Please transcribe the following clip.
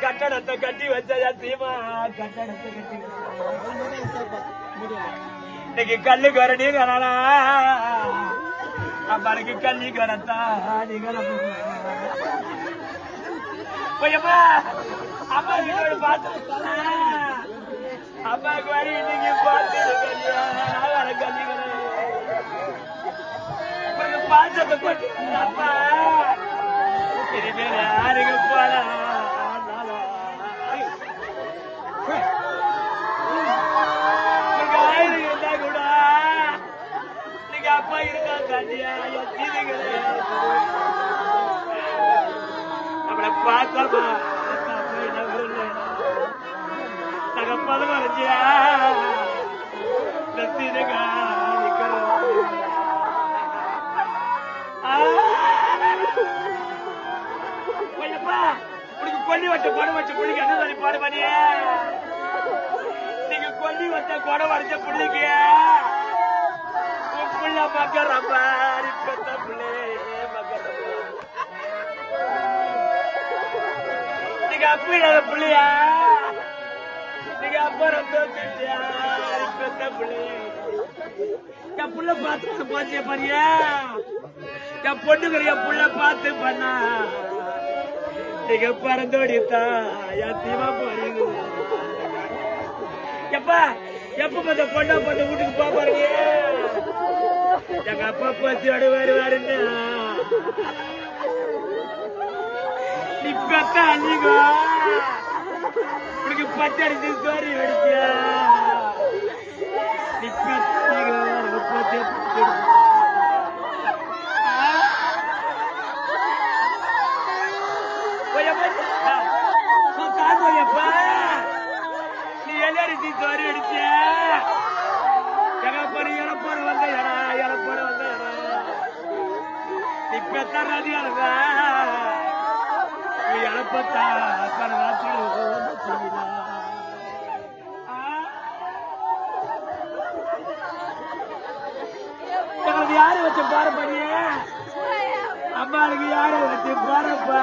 கட்டடத்தை கட்டி வச்சா சீமா கட்டடத்தை கட்டி இன்னைக்கு கல்லு கரடி கரடா கல்லி கரத்தா நீ பார்த்து வரி இன்னைக்கு கரை பாசத்தை போட்டு இனிமேல் யாருங்க போறா அப்பா இருக்கா கண்டியா ஐயப்பா உனக்கு கொல்லி வச்ச குடம் வச்ச புள்ளிக்கு என்ன சொல்லி பாடு பண்ணிய நீங்க கொல்லி வச்ச குடம் வரைச்ச புள்ளிக்கு புள்ள மக்கற மாதிரி பெத்த புள்ளே நீங்க அப்பீடாத புள்ளியா? நீங்க அப்புறம் தோத்துட்டியா பெத்த புள்ளே. என் புள்ள பார்த்து போச்சு பாரியா? என் பொண்ணுங்கிற என் புள்ள பார்த்து பண்ணா. நீங்க பறந்தோடி என் சீமா போறீங்க. எப்பா எப்ப இந்த பொண்ணா பொண்ணு வீட்டுக்கு போக போறீங்க? எங்க அப்பா பசியோட வருவாருன்னு நீ பெத்த அள்ளிங்க உனக்கு பச்சை அடிச்சு சோறு அடிச்சியா நீ பெத்தீங்க உனக்கு பச்சை அடிச்சு நீ எல்லரிசி சோறு அடிச்ச. எங்கப்போற இறப்போற வந்த இடம் இறப்போற வந்த இடம் நீ பெத்தராதி அழுத நீ இறப்பத்தா பரவாத்திரி யாரு வச்ச பாரு பண்ணிய அம்மாளுக்கு யாரு வச்சு பாருப்பா